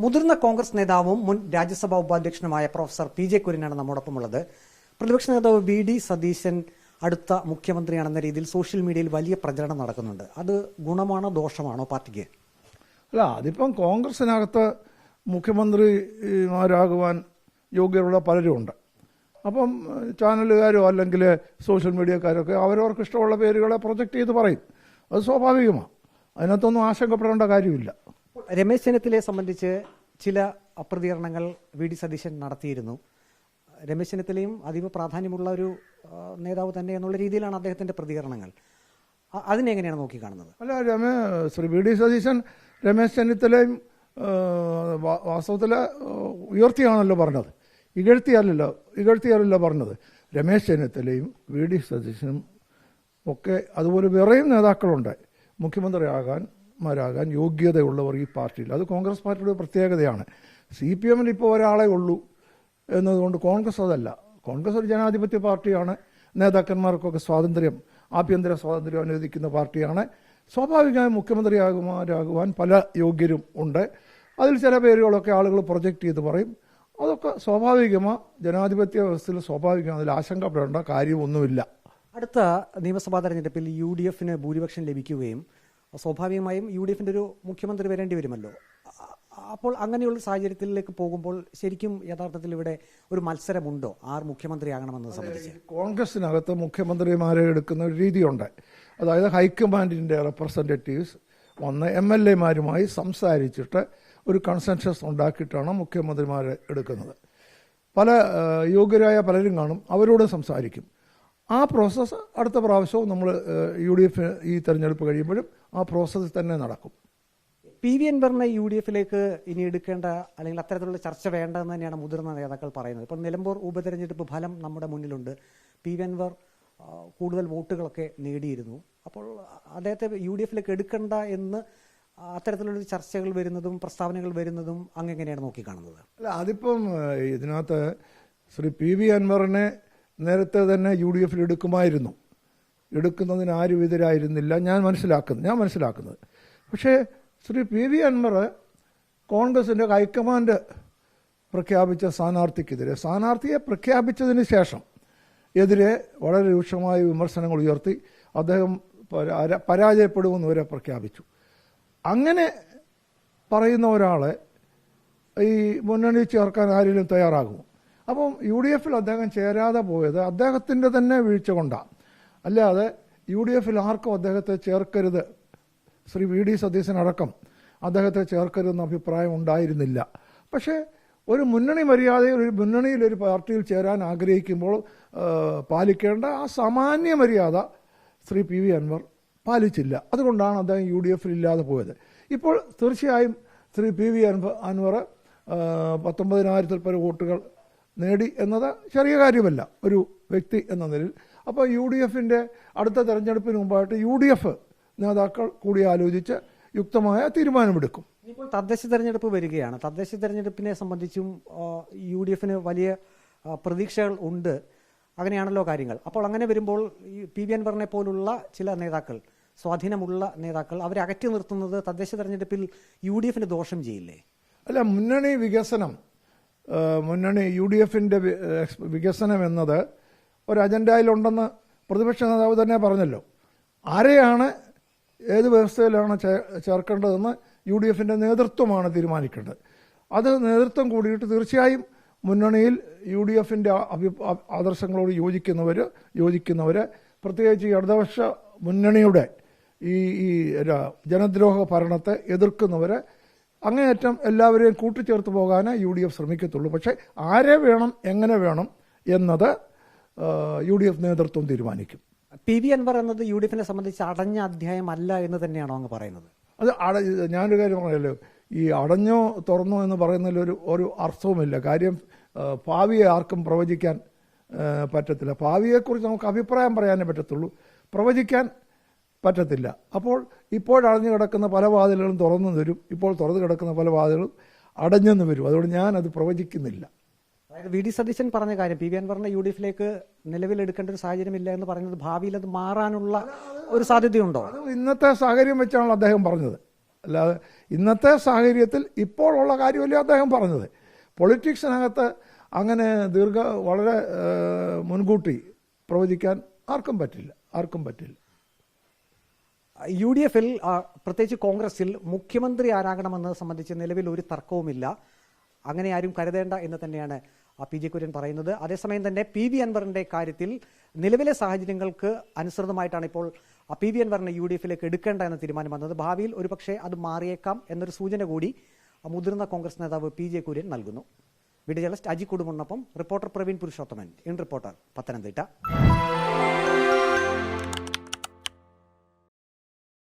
മുതിർന്ന കോൺഗ്രസ് നേതാവും മുൻ രാജ്യസഭാ ഉപാധ്യക്ഷനുമായ പ്രൊഫസർ പി ജെ കുര്യനാണ് നമ്മോടൊപ്പമുള്ളത്. പ്രതിപക്ഷ നേതാവ് വി ഡി സതീശൻ അടുത്ത മുഖ്യമന്ത്രിയാണെന്ന രീതിയിൽ സോഷ്യൽ മീഡിയയിൽ വലിയ പ്രചരണം നടക്കുന്നുണ്ട്. അത് ഗുണമാണോ ദോഷമാണോ പാർട്ടിക്ക്? അല്ല അതിപ്പം കോൺഗ്രസിനകത്ത് മുഖ്യമന്ത്രിമാരാകുവാൻ യോഗ്യരുള്ള പലരും ഉണ്ട് അപ്പം ചാനലുകാരോ അല്ലെങ്കിൽ സോഷ്യൽ മീഡിയക്കാരൊക്കെ അവരവർക്ക് ഇഷ്ടമുള്ള പേരുകളെ പ്രൊജക്റ്റ് ചെയ്ത് പറയും. അത് സ്വാഭാവികമാണ് അതിനകത്തൊന്നും ആശങ്കപ്പെടേണ്ട കാര്യമില്ല. രമേശ് ചെന്നിത്തലയെ സംബന്ധിച്ച് ചില അപ്രതികരണങ്ങൾ വി ഡി സതീശൻ നടത്തിയിരുന്നു. രമേശ് ചെന്നിത്തലയും അതീവ പ്രാധാന്യമുള്ള ഒരു നേതാവ് തന്നെ എന്നുള്ള രീതിയിലാണ് അദ്ദേഹത്തിന്റെ പ്രതികരണങ്ങൾ. അതിനെ എങ്ങനെയാണ് നോക്കി കാണുന്നത് അല്ല രമേ ശ്രീ വി ഡി സതീശൻ രമേശ് ചെന്നിത്തലയും വാസ്തവത്തിൽ ഉയർത്തിയാണല്ലോ പറഞ്ഞത്. ഇകഴ്ത്തിയല്ലല്ലോ ഇകഴ്ത്തിയല്ലല്ലോ പറഞ്ഞത്. രമേശ് ചെന്നിത്തലയും വി ഡി സതീശനും ഒക്കെ അതുപോലെ വേറെയും നേതാക്കളുണ്ട്. മുഖ്യമന്ത്രിയാകാൻ മാരാകാൻ യോഗ്യതയുള്ളവർ ഈ പാർട്ടിയിൽ. അത് കോൺഗ്രസ് പാർട്ടിയുടെ പ്രത്യേകതയാണ്. സി പി എമ്മിൽ ഇപ്പോൾ ഒരാളെ ഉള്ളൂ എന്നതുകൊണ്ട് കോൺഗ്രസ് അതല്ല. കോൺഗ്രസ് ഒരു ജനാധിപത്യ പാർട്ടിയാണ്. നേതാക്കന്മാർക്കൊക്കെ സ്വാതന്ത്ര്യം ആഭ്യന്തര സ്വാതന്ത്ര്യം അനുവദിക്കുന്ന പാർട്ടിയാണ്. സ്വാഭാവികമായും മുഖ്യമന്ത്രിയാകുമാരാകുവാൻ പല യോഗ്യരും ഉണ്ട്. അതിൽ ചില പേരുകളൊക്കെ ആളുകൾ പ്രൊജക്റ്റ് ചെയ്ത് പറയും. അതൊക്കെ സ്വാഭാവികമാണ് ജനാധിപത്യ വ്യവസ്ഥയിൽ സ്വാഭാവികമാണ് അതിൽ ആശങ്കപ്പെടേണ്ട കാര്യമൊന്നുമില്ല. അടുത്ത നിയമസഭാ തെരഞ്ഞെടുപ്പിൽ യു ഡി എഫിന് ഭൂരിപക്ഷം ലഭിക്കുകയും സ്വാഭാവികമായും യു ഡി എഫിന്റെ ഒരു മുഖ്യമന്ത്രി വരേണ്ടി വരുമല്ലോ. അപ്പോൾ അങ്ങനെയുള്ള സാഹചര്യത്തിലേക്ക് പോകുമ്പോൾ ശരിക്കും യഥാർത്ഥത്തിൽ ഇവിടെ ഒരു മത്സരമുണ്ടോ? ആർ മുഖ്യമന്ത്രിയാകണമെന്നത് സംബന്ധിച്ച്? കോൺഗ്രസിനകത്ത് മുഖ്യമന്ത്രിമാരെ എടുക്കുന്ന ഒരു രീതിയുണ്ട്. അതായത് ഹൈക്കമാൻഡിന്റെ റെപ്രസെന്റേറ്റീവ്സ് വന്ന് എം എൽ എമാരുമായി സംസാരിച്ചിട്ട് ഒരു കൺസെൻഷസ് ഉണ്ടാക്കിയിട്ടാണ് മുഖ്യമന്ത്രിമാരെ എടുക്കുന്നത്. പല യോഗ്യരായ പലരും കാണും അവരോട് സംസാരിക്കും. ആ പ്രോസസ്സ് അടുത്ത പ്രാവശ്യവും നമ്മൾ യു ഡി എഫ് ഈ തെരഞ്ഞെടുപ്പ് കഴിയുമ്പോഴും ആ പ്രോസസ്സ് തന്നെ നടക്കും. പി വി അൻവറിനെ യു ഡി എഫിലേക്ക് ഇനി എടുക്കേണ്ട അല്ലെങ്കിൽ അത്തരത്തിലുള്ള ചർച്ച വേണ്ടെന്ന് തന്നെയാണ് മുതിർന്ന നേതാക്കൾ പറയുന്നത്. ഇപ്പോൾ നിലമ്പൂർ ഉപതെരഞ്ഞെടുപ്പ് ഫലം നമ്മുടെ മുന്നിലുണ്ട്. പി വി അൻവർ ആ, കൂടുതൽ വോട്ടുകളൊക്കെ നേടിയിരുന്നു. അപ്പോൾ അദ്ദേഹത്തെ യു ഡി എഫിലേക്ക് എടുക്കണ്ട എന്ന് അത്തരത്തിലുള്ള ചർച്ചകൾ വരുന്നതും പ്രസ്താവനകൾ വരുന്നതും അങ്ങനെയാണ് നോക്കിക്കാണുന്നത്? അല്ല അതിപ്പം ഇതിനകത്ത് ശ്രീ പി വി അൻവറിനെ നേരത്തെ തന്നെ യു ഡി എഫിൽ എടുക്കുമായിരുന്നു. എടുക്കുന്നതിന് ആരും എതിരായിരുന്നില്ല. ഞാൻ മനസ്സിലാക്കുന്നു. ഞാൻ മനസ്സിലാക്കുന്നത്. പക്ഷേ ശ്രീ പി വി അൻവർ കോൺഗ്രസിന്റെ ഹൈക്കമാൻഡ് പ്രഖ്യാപിച്ച സ്ഥാനാർത്ഥിക്കെതിരെ സ്ഥാനാർത്ഥിയെ പ്രഖ്യാപിച്ചതിന് ശേഷം എതിരെ വളരെ രൂക്ഷമായ വിമർശനങ്ങൾ ഉയർത്തി അദ്ദേഹം പരാ- പരാജയപ്പെടുമെന്ന് വരെ പ്രഖ്യാപിച്ചു. അങ്ങനെ പറയുന്ന ഒരാളെ ഈ മുന്നണി ചേർക്കാൻ ആരെങ്കിലും തയ്യാറാകുമോ? അപ്പം യു ഡി എഫിൽ അദ്ദേഹം ചേരാതെ പോയത് അദ്ദേഹത്തിന്റെ തന്നെ വീഴ്ച കൊണ്ടാണ്. അല്ലാതെ യു ഡി എഫിൽ ആർക്കും അദ്ദേഹത്തെ ചേർക്കരുത്. ശ്രീ വി ഡി സതീശനടക്കം അദ്ദേഹത്തെ ചേർക്കരുതെന്ന അഭിപ്രായം ഉണ്ടായിരുന്നില്ല. പക്ഷേ ഒരു മുന്നണി മര്യാദയിൽ ഒരു മുന്നണിയിൽ ഒരു പാർട്ടിയിൽ ചേരാൻ ആഗ്രഹിക്കുമ്പോൾ പാലിക്കേണ്ട ആ സാമാന്യ മര്യാദ ശ്രീ പി വി അൻവർ പാലിച്ചില്ല. അതുകൊണ്ടാണ് അദ്ദേഹം യു ഡി എഫിൽ ഇല്ലാതെ പോയത്. ഇപ്പോൾ തീർച്ചയായും ശ്രീ പി വി അൻവർ അൻവർ പത്തൊമ്പതിനായിരത്തിൽ പല വോട്ടുകൾ നേടി എന്നത് ചെറിയ കാര്യമല്ല. ഒരു വ്യക്തി എന്ന നിലയിൽ. അപ്പോൾ യു ഡി എഫിന്റെ അടുത്ത തെരഞ്ഞെടുപ്പിന് മുമ്പായിട്ട് യു ഡി എഫ് നേതാക്കൾ കൂടി ആലോചിച്ച് യുക്തമായ തീരുമാനമെടുക്കും. ഇപ്പോൾ തദ്ദേശ തെരഞ്ഞെടുപ്പ് വരികയാണ്. തദ്ദേശ തെരഞ്ഞെടുപ്പിനെ സംബന്ധിച്ചും യു ഡി എഫിന് വലിയ പ്രതീക്ഷകൾ ഉണ്ട്. അങ്ങനെയാണല്ലോ കാര്യങ്ങൾ. അപ്പോൾ അങ്ങനെ വരുമ്പോൾ ഈ പി വി അൻവറിനെ പോലുള്ള ചില നേതാക്കൾ സ്വാധീനമുള്ള നേതാക്കൾ അവരെ അകറ്റി നിർത്തുന്നത് തദ്ദേശ തെരഞ്ഞെടുപ്പിൽ യു ഡി എഫിന് ദോഷം ചെയ്യില്ലേ? അല്ല മുന്നണി വികസനം മുന്നണി യു ഡി എഫിന്റെ വികസനം എന്നത് ഒരു അജണ്ടയിലുണ്ടെന്ന് പ്രതിപക്ഷ നേതാവ് തന്നെ പറഞ്ഞല്ലോ. ആരെയാണ് ഏത് വ്യവസ്ഥയിലാണ് ചേർക്കേണ്ടതെന്ന് യു ഡി എഫിന്റെ നേതൃത്വമാണ് തീരുമാനിക്കേണ്ടത്. അത് നേതൃത്വം കൂടിയിട്ട് തീർച്ചയായും മുന്നണിയിൽ യു ഡി എഫിന്റെ അഭി ആദർശങ്ങളോട് യോജിക്കുന്നവർ യോജിക്കുന്നവർ പ്രത്യേകിച്ച് ഈ ഇടതുപക്ഷ മുന്നണിയുടെ ഈ ഈ ജനദ്രോഹ ഭരണത്തെ എതിർക്കുന്നവരെ അങ്ങേയറ്റം എല്ലാവരെയും കൂട്ടിച്ചേർത്ത് പോകാനേ യു ഡി എഫ് ശ്രമിക്കത്തുള്ളൂ. പക്ഷേ ആരെ വേണം എങ്ങനെ വേണം എന്നത് യു ഡി എഫ് നേതൃത്വം തീരുമാനിക്കും. പി വി അൻവർ എന്നത് യു ഡി എഫിനെ സംബന്ധിച്ച് അടഞ്ഞ അധ്യായം അല്ല എന്ന് തന്നെയാണോ അങ്ങ് പറയുന്നത്? അത് അട ഞാനൊരു കാര്യം പറയല്ലോ ഈ അടഞ്ഞോ തുറന്നോ എന്ന് പറയുന്നതിൽ ഒരു ഒരു അർത്ഥവുമില്ല. കാര്യം ഭാവിയെ ആർക്കും പ്രവചിക്കാൻ പറ്റത്തില്ല. ഭാവിയെക്കുറിച്ച് നമുക്ക് അഭിപ്രായം പറയാനേ പറ്റത്തുള്ളൂ. പ്രവചിക്കാൻ പറ്റത്തില്ല. അപ്പോൾ ഇപ്പോൾ അടഞ്ഞു കിടക്കുന്ന പല വാതിലുകളും തുറന്നു വരും ഇപ്പോൾ തുറന്നു കിടക്കുന്ന പല വാതിലുകളും അടഞ്ഞെന്ന് വരും. അതുകൊണ്ട് ഞാൻ അത് പ്രവചിക്കുന്നില്ല. അതായത് വി ഡി സതീശൻ പറഞ്ഞ കാര്യം പി വി അൻവറിനെ യു ഡി എഫിലേക്ക് നിലവിലെടുക്കേണ്ട ഒരു സാഹചര്യമില്ല എന്ന് പറയുന്നത് ഭാവിയിൽ അത് മാറാനുള്ള ഒരു സാധ്യതയുണ്ടോ? അത് ഇന്നത്തെ സാഹചര്യം വെച്ചാണല്ലോ അദ്ദേഹം പറഞ്ഞത്. അല്ലാതെ ഇന്നത്തെ സാഹചര്യത്തിൽ ഇപ്പോഴുള്ള കാര്യമല്ലേ അദ്ദേഹം പറഞ്ഞത്. പൊളിറ്റിക്സിനകത്ത് അങ്ങനെ ദീർഘ വളരെ മുൻകൂട്ടി പ്രവചിക്കാൻ ആർക്കും പറ്റില്ല. ആർക്കും പറ്റില്ല. യു ഡി എഫിൽ പ്രത്യേകിച്ച് കോൺഗ്രസിൽ മുഖ്യമന്ത്രി ആരാകണമെന്നത് സംബന്ധിച്ച് നിലവിൽ ഒരു തർക്കവുമില്ല. അങ്ങനെ ആരും കരുതേണ്ട എന്ന് തന്നെയാണ് പി ജെ കുര്യൻ പറയുന്നത്. അതേസമയം തന്നെ പി വി അൻവറിന്റെ കാര്യത്തിൽ നിലവിലെ സാഹചര്യങ്ങൾക്ക് അനുസൃതമായിട്ടാണ് ഇപ്പോൾ പി വി അൻവറിനെ യു ഡി എഫിലേക്ക് എടുക്കേണ്ട എന്ന തീരുമാനം വന്നത്. ഭാവിയിൽ ഒരുപക്ഷെ അത് മാറിയേക്കാം എന്നൊരു സൂചന കൂടി മുതിർന്ന കോൺഗ്രസ് നേതാവ് പി ജെ കുര്യൻ നൽകുന്നു. Video journalist Aji കുടുംബനൊപ്പം reporter Praveen Purushothaman. In reporter Pathanamthitta.